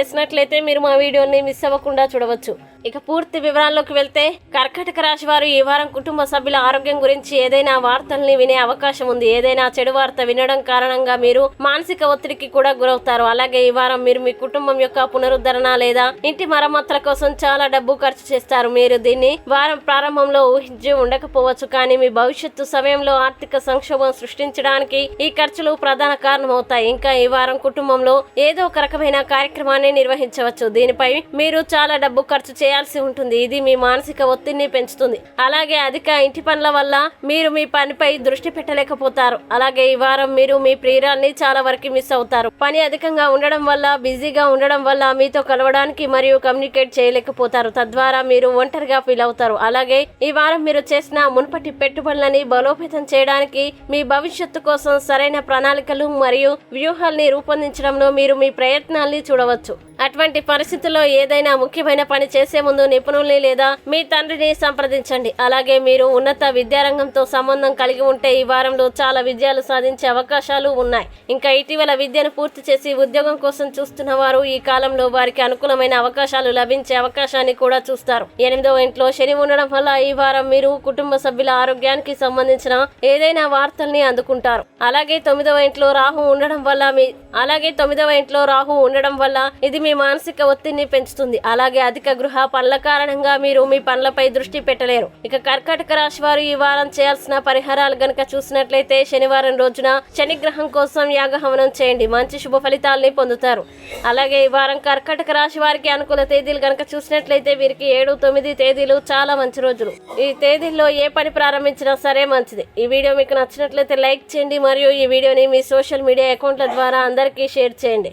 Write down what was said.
చేసినట్లయితే మీరు మా వీడియోని మిస్ అవ్వకుండా చూడవచ్చు. ఇక పూర్తి వివరాల్లోకి వెళ్తే కర్కటక రాశి వారు ఈ వారం కుటుంబ సభ్యుల ఆరోగ్యం గురించి ఏదైనా వార్తల్ని వినే అవకాశం ఉంది. ఏదైనా చెడు వార్త వినడం కారణంగా మీరు మానసిక ఒత్తిడికి కూడా గురవుతారు. అలాగే ఈ వారం మీరు మీ కుటుంబం యొక్క పునరుద్ధరణ లేదా ఇంటి మరమ్మతుల కోసం చాలా డబ్బు ఖర్చు చేస్తారు. మీరు దీన్ని వారం ప్రారంభంలో ఊహించి ఉండకపోవచ్చు. కానీ మీ భవిష్యత్తు సమయంలో ఆర్థిక సంక్షోభం సృష్టించడానికి ఈ ఖర్చులు ప్రధాన కారణమవుతాయి. ఇంకా ఈ వారం కుటుంబంలో ఏదో ఒక రకమైన కార్యక్రమాన్ని నిర్వహించవచ్చు. దీనిపై మీరు చాలా డబ్బు ఖర్చు చేయాల్సి ఉంటుంది. ఇది మీ మానసిక ఒత్తిడిని పెంచుతుంది. అలాగే అధిక ఇంటి పనుల వల్ల మీరు మీ పనిపై దృష్టి పెట్టలేకపోతారు. అలాగే ఈ వారం మీరు మీ ప్రియురాల్ని చాలా వరకు మిస్ అవుతారు. పని అధికంగా ఉండడం వల్ల బిజీగా ఉండడం వల్ల మీతో కలవడానికి మరియు కమ్యూనికేట్ చేయలేకపోతారు. తద్వారా మీరు ఒంటరిగా ఫీల్ అవుతారు. అలాగే ఈ వారం మీరు చేసిన మునుపటి పెట్టుబడులని బలోపేతం చేయడానికి మీ భవిష్యత్తు కోసం సరైన ప్రణాళికలు మరియు వ్యూహాల్ని రూపొందించడంలో మీరు మీ ప్రయత్నాల్ని చూడవచ్చు. అటువంటి పరిస్థితుల్లో ఏదైనా ముఖ్యమైన పని చేసే ముందు నిపుణుల్ని లేదా మీ తండ్రిని సంప్రదించండి. అలాగే మీరు ఉన్నత విద్యారంగంతో సంబంధం కలిగి ఉంటే ఈ వారంలో చాలా విజయాలు సాధించే అవకాశాలు ఉన్నాయి. ఇంకా ఇటీవల విద్యను పూర్తి చేసి ఉద్యోగం కోసం చూస్తున్న వారు ఈ కాలంలో వారికి అనుకూలమైన అవకాశాలు లభించే అవకాశాన్ని కూడా చూస్తారు. ఎనిమిదవ ఇంట్లో శని ఉండడం వల్ల ఈ వారం మీరు కుటుంబ సభ్యుల ఆరోగ్యానికి సంబంధించిన ఏదైనా వార్తల్ని అందుకుంటారు. అలాగే తొమ్మిదవ ఇంట్లో రాహు ఉండడం వల్ల మీ అలాగే తొమ్మిదవ ఇంట్లో రాహు ఉండడం వల్ల ఇది మీ మీ మానసిక ఒత్తిడిని పెంచుతుంది. అలాగే అధిక గృహ పనుల కారణంగా మీరు మీ పనులపై దృష్టి పెట్టలేరు. ఇక కర్కాటక రాశి వారు ఈ వారం చేయాల్సిన పరిహారాలు గనక చూసినట్లయితే శనివారం రోజున శనిగ్రహం కోసం యాగహవనం చేయండి. మంచి శుభ ఫలితాలని పొందుతారు. అలాగే ఈ వారం కర్కాటక రాశి వారికి అనుకూల తేదీలు గనక చూసినట్లయితే వీరికి ఏడు తొమ్మిది తేదీలు చాలా మంచి రోజులు. ఈ తేదీల్లో ఏ పని ప్రారంభించినా సరే మంచిది. ఈ వీడియో మీకు నచ్చినట్లయితే లైక్ చేయండి. మరియు ఈ వీడియోని మీ సోషల్ మీడియా అకౌంట్ల ద్వారా అందరికీ షేర్ చేయండి.